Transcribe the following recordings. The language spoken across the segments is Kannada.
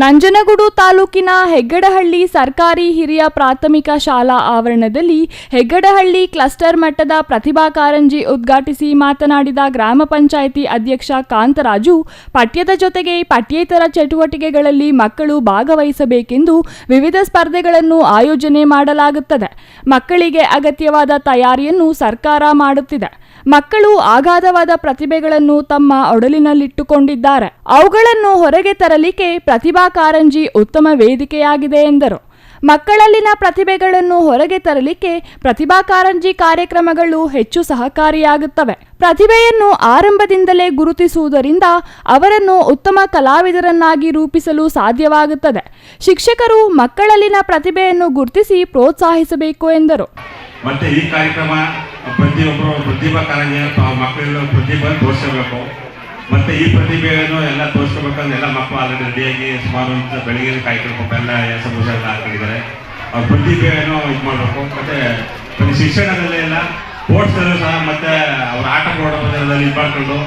ನಂಜನಗೂಡು ತಾಲೂಕಿನ ಹೆಗ್ಗಡಹಳ್ಳಿ ಸರ್ಕಾರಿ ಹಿರಿಯ ಪ್ರಾಥಮಿಕ ಶಾಲಾ ಆವರಣದಲ್ಲಿ ಹೆಗ್ಗಡಹಳ್ಳಿ ಕ್ಲಸ್ಟರ್ ಮಟ್ಟದ ಪ್ರತಿಭಾ ಕಾರಂಜಿ ಉದ್ಘಾಟಿಸಿ ಮಾತನಾಡಿದ ಗ್ರಾಮ ಪಂಚಾಯಿತಿ ಅಧ್ಯಕ್ಷ ಕಾಂತರಾಜು, ಪಠ್ಯದ ಜೊತೆಗೆ ಪಠ್ಯೇತರ ಚಟುವಟಿಕೆಗಳಲ್ಲಿ ಮಕ್ಕಳು ಭಾಗವಹಿಸಬೇಕೆಂದು ವಿವಿಧ ಸ್ಪರ್ಧೆಗಳನ್ನು ಆಯೋಜನೆ ಮಾಡಲಾಗುತ್ತದೆ. ಮಕ್ಕಳಿಗೆ ಅಗತ್ಯವಾದ ತಯಾರಿಯನ್ನು ಸರ್ಕಾರ ಮಾಡುತ್ತಿದೆ. ಮಕ್ಕಳು ಅಗಾಧವಾದ ಪ್ರತಿಭೆಗಳನ್ನು ತಮ್ಮ ಒಡಲಿನಲ್ಲಿಟ್ಟುಕೊಂಡಿದ್ದಾರೆ. ಅವುಗಳನ್ನು ಹೊರಗೆ ತರಲಿಕ್ಕೆ ಪ್ರತಿಭಾ ಕಾರಂಜಿ ಉತ್ತಮ ವೇದಿಕೆಯಾಗಿದೆ ಎಂದರು. ಮಕ್ಕಳಲ್ಲಿನ ಪ್ರತಿಭೆಗಳನ್ನು ಹೊರಗೆ ತರಲಿಕ್ಕೆ ಪ್ರತಿಭಾ ಕಾರಂಜಿ ಕಾರ್ಯಕ್ರಮಗಳು ಹೆಚ್ಚು ಸಹಕಾರಿಯಾಗುತ್ತವೆ. ಪ್ರತಿಭೆಯನ್ನು ಆರಂಭದಿಂದಲೇ ಗುರುತಿಸುವುದರಿಂದ ಅವರನ್ನು ಉತ್ತಮ ಕಲಾವಿದರನ್ನಾಗಿ ರೂಪಿಸಲು ಸಾಧ್ಯವಾಗುತ್ತದೆ. ಶಿಕ್ಷಕರು ಮಕ್ಕಳಲ್ಲಿನ ಪ್ರತಿಭೆಯನ್ನು ಗುರುತಿಸಿ ಪ್ರೋತ್ಸಾಹಿಸಬೇಕು ಎಂದರು. ಮತ್ತೆ ಈ ಕಾರ್ಯಕ್ರಮ ಪ್ರತಿಯೊಬ್ಬರು ಪ್ರತಿಭಾ ಕಾರಂಜಿ ಮಕ್ಕಳೆಲ್ಲ ಪ್ರತಿಭೆ ತೋರಿಸಬೇಕು. ಮತ್ತೆ ಈ ಪ್ರತಿಭೆಯನ್ನು ಎಲ್ಲ ತೋರಿಸ್ಕೋಬೇಕಂದ್ರೆ ಎಲ್ಲ ಮಕ್ಕಳು ಆಲ್ರೆಡಿ ರೆಡಿಯಾಗಿ ಸುಮಾರು ಬೆಳಗ್ಗೆ ಕಾಯ್ಕೊಳ್ಬೇಕು ಎಲ್ಲ ಸಮೋಸ ಎಲ್ಲ ಹಾಕೊಂಡಿದ್ದಾರೆ ಅವ್ರ ಪ್ರತಿಭೆಯನ್ನು ಇದು ಮಾಡಬೇಕು. ಮತ್ತೆ ಪ್ರತಿ ಶಿಕ್ಷಣದಲ್ಲಿ ಎಲ್ಲ ಸ್ಪೋರ್ಟ್ಸಲ್ಲೂ ಸಹ ಮತ್ತೆ ಅವ್ರ ಆಟ ಓಡೋದ್ರಲ್ಲಿ ಇದು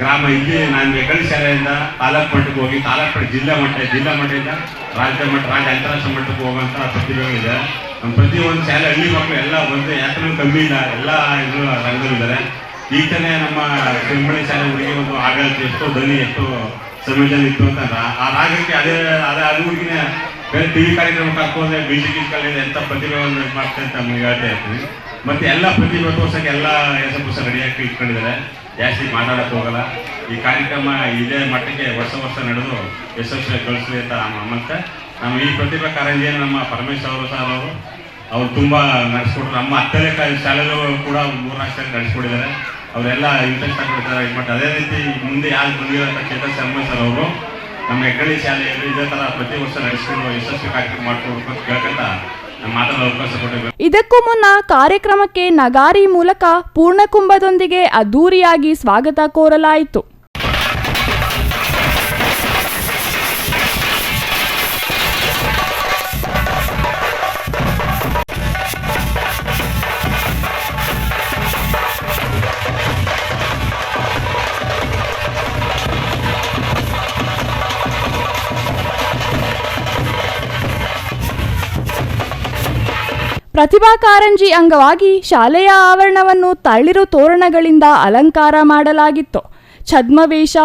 ಗ್ರಾಮ ಇಲ್ಲಿ ನಾನು ಮೆಕಳಿ ಶಾಲೆಯಿಂದ ತಾಲೂಕು ಮಟ್ಟಕ್ಕೆ ಹೋಗಿ ತಾಲೂಕು ಮಟ್ಟ, ಜಿಲ್ಲಾ ಮಟ್ಟ, ಜಿಲ್ಲಾ ಮಟ್ಟದಿಂದ ರಾಜ್ಯ ಮಟ್ಟ, ರಾಜ್ಯ ಅಂತಾರಾಷ್ಟ್ರೀಯ ಮಟ್ಟಕ್ಕೆ ಹೋಗುವಂಥ ಪ್ರತಿಭೆಗಳಿದೆ. ನಮ್ಮ ಪ್ರತಿಯೊಂದು ಶಾಲೆ ಹಳ್ಳಿ ಮಕ್ಕಳು ಎಲ್ಲ ಒಂದು ಯಾತ್ರೆ ಕಮ್ಮಿ ಇಲ್ಲ, ಎಲ್ಲ ಇದು ರಂಗದಲ್ಲಿದ್ದಾರೆ. ತಾನೇ ನಮ್ಮ ಕೆಂಬಳಿ ಶಾಲೆ ಹುಡುಗಿ ಒಂದು ಆಡಳಿತ ಎಷ್ಟೋ ಧ್ವನಿ, ಎಷ್ಟೋ ಸಂಯೋಜನೆ ಇತ್ತು ಅಂತ ಆ ರಾಗಕ್ಕೆ ಅದೇ ಅದೇ ಅದು ಹುಡುಗಿನೇ ಬೇರೆ ಟಿವಿ ಕಾರ್ಯಕ್ರಮಕ್ಕೆ ಹಾಕೋದ್ರೆ ಮ್ಯೂಸಿಕ್ ಕಲಿಯೋದು ಎಂಥ ಪ್ರತಿಭೆಯನ್ನು ಇದು ಮಾಡ್ತಾರೆ ಅಂತ ನಮ್ಗೆ ಹೇಳ್ತಾ ಇರ್ತೀವಿ ಮತ್ತೆ ಎಲ್ಲ ಪ್ರತಿಭೆ ತೋರ್ಸಕ್ಕೆ ಎಲ್ಲ ಎಸ್ ಎಫ್ ರೆಡಿಯಾಗಿ ಇಟ್ಕೊಂಡಿದ್ದಾರೆ. ಜಾಸ್ತಿ ಮಾತಾಡಕ್ಕೆ ಹೋಗಲ್ಲ. ಈ ಕಾರ್ಯಕ್ರಮ ಇದೇ ಮಟ್ಟಕ್ಕೆ ವರ್ಷ ವರ್ಷ ನಡೆದು ಯಶಸ್ವಿಗೊಳಿಸಲಿ ಅಂತ ನಮ್ಮ- ಮತ್ತೆ ನಮ್ಮ ಈ ಪ್ರತಿಭಾ ಕಾರಂಜಿಯನ್ನು ನಮ್ಮ ಪರಮೇಶ್ ಅವರು ಸರ್ ಅವರು, ಅವ್ರು ತುಂಬ ನಡೆಸ್ಕೊಟ್ರು. ನಮ್ಮ ಹತ್ತನೇ ಶಾಲೆಗಳು ಕೂಡ ಮೂರ್ನಾಲ್ಕು ಶಾಲೆ ನಡೆಸ್ಕೊಟ್ಟಿದ್ದಾರೆ. ಅವರೆಲ್ಲ ಇಂಟ್ರೆಸ್ಟ್ ಆಗಿಬಿಡ್ತಾರೆ ಬಟ್ ಅದೇ ರೀತಿ ಮುಂದೆ ಯಾರು ಬಂದಿರೋಂಥ ಚೇತನ್ ಶರ್ಮ ಸರ್ ಅವರು, ನಮ್ಮ ಹೆಗ್ಗಳಿ ಶಾಲೆಯಲ್ಲಿ ಇದೇ ಥರ ಪ್ರತಿ ವರ್ಷ ನಡೆಸ್ಕೊಂಡು ಯಶಸ್ವಿ ಕಾರ್ಯಕ್ರಮ ಮಾಡ್ಕೊಡ್ಬೇಕು ಅಂತ ಕೇಳ್ಕೊಂತ ಇದಕ್ಕೂ ಮುನ್ನ ಕಾರ್ಯಕ್ರಮಕ್ಕೆ ನಗಾರಿ ಮೂಲಕ ಪೂರ್ಣಕುಂಭದೊಂದಿಗೆ ಅದ್ದೂರಿಯಾಗಿ ಸ್ವಾಗತ ಕೋರಲಾಯಿತು. ಪ್ರತಿಭಾ ಕಾರಂಜಿ ಅಂಗವಾಗಿ ಶಾಲೆಯ ಆವರಣವನ್ನು ತಳಿರು ತೋರಣಗಳಿಂದ ಅಲಂಕಾರ ಮಾಡಲಾಗಿತ್ತು. ಛದ್ಮವೇಷ,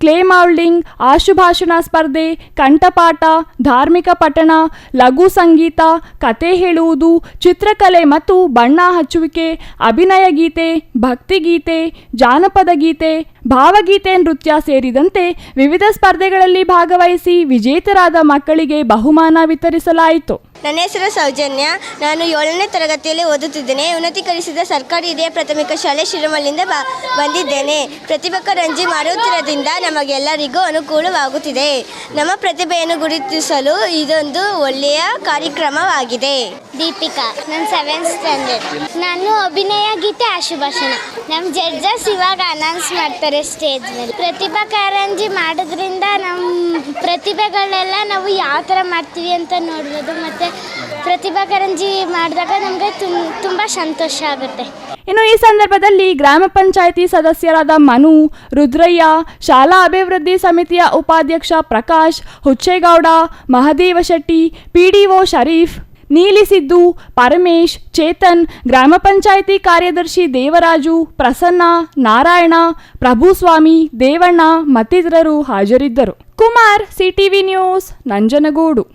ಕ್ಲೇ ಮೌಲ್ಡಿಂಗ್, ಆಶುಭಾಷಣ ಸ್ಪರ್ಧೆ, ಕಂಠಪಾಠ, ಧಾರ್ಮಿಕ ಪಠಣ, ಲಘು ಸಂಗೀತ ಕತೆ ಹೇಳುವುದು, ಚಿತ್ರಕಲೆ ಮತ್ತು ಬಣ್ಣ ಹಚ್ಚುವಿಕೆ, ಅಭಿನಯ ಗೀತೆ ಭಕ್ತಿಗೀತೆ ಜಾನಪದ ಗೀತೆ ಭಾವಗೀತೆ ನೃತ್ಯ ಸೇರಿದಂತೆ ವಿವಿಧ ಸ್ಪರ್ಧೆಗಳಲ್ಲಿ ಭಾಗವಹಿಸಿ ವಿಜೇತರಾದ ಮಕ್ಕಳಿಗೆ ಬಹುಮಾನ ವಿತರಿಸಲಾಯಿತು. ನನ್ನ ಹೆಸರು ಸೌಜನ್ಯ, ನಾನು ಏಳನೇ ತರಗತಿಯಲ್ಲಿ ಓದುತ್ತಿದ್ದೇನೆ. ಉನ್ನತೀಕರಿಸಿದ ಸರ್ಕಾರಿ ಹಿರಿಯ ಪ್ರಾಥಮಿಕ ಶಾಲೆ ಶಿರಮಲ್ಲಿಂದ ಬಂದಿದ್ದೇನೆ. ಪ್ರತಿಭಕ ರಂಜಿ ಮಾಡುತ್ತಿರೋದ್ರಿಂದ ನಮಗೆಲ್ಲರಿಗೂ ಅನುಕೂಲವಾಗುತ್ತಿದೆ. ನಮ್ಮ ಪ್ರತಿಭೆಯನ್ನು ಗುರುತಿಸಲು ಇದೊಂದು ಒಳ್ಳೆಯ ಕಾರ್ಯಕ್ರಮವಾಗಿದೆ. ದೀಪಿಕಾ, ನಾನು ಸೆವೆಂತ್ ಸ್ಟ್ಯಾಂಡರ್ಡ್ ನಾನು ಅಭಿನಯ, ಗೀತೆ, ಆಶುಭಾಷಣ. ನಮ್ಮ ಜಡ್ಜಸ್ ಇವಾಗ ಅನೌನ್ಸ್ ಮಾಡ್ತಾರೆ ಸ್ಟೇಜ್ ಮೇಲೆ ಪ್ರತಿಭಾ ಕಾರಂಜಿ ಮಾಡೋದ್ರಿಂದ ನಮ್ಮ ಪ್ರತಿಭೆಗಳೆಲ್ಲ ನಾವು ಯಾವ ಥರ ಮಾಡ್ತೀವಿ ಅಂತ ನೋಡ್ಬೋದು. ಮತ್ತು ಪ್ರತಿಭಾ ಕಾರಂಜಿ ಮಾಡಿದಾಗ ನಮಗೆ ತುಂಬ ಸಂತೋಷ ಆಗುತ್ತೆ. ಇನ್ನು ಈ ಸಂದರ್ಭದಲ್ಲಿ ಗ್ರಾಮ ಪಂಚಾಯಿತಿ ಸದಸ್ಯರಾದ ಮನು, ರುದ್ರಯ್ಯ, ಶಾಲಾ ಅಭಿವೃದ್ಧಿ ಸಮಿತಿಯ ಉಪಾಧ್ಯಕ್ಷ ಪ್ರಕಾಶ್, ಹುಚ್ಚೇಗೌಡ, ಮಹದೇವ ಶೆಟ್ಟಿ, ಪಿಡಿಒ ಶರೀಫ್ ನೀಲಿಸಿದ್ದು ಪರಮೇಶ್, ಚೇತನ್, ಗ್ರಾಮ ಪಂಚಾಯಿತಿ ಕಾರ್ಯದರ್ಶಿ ದೇವರಾಜು, ಪ್ರಸನ್ನ, ನಾರಾಯಣ, ಪ್ರಭುಸ್ವಾಮಿ, ದೇವಣ್ಣ ಮತ್ತಿತರರು ಹಾಜರಿದ್ದರು. Kumar, CTV news, Nanjangud.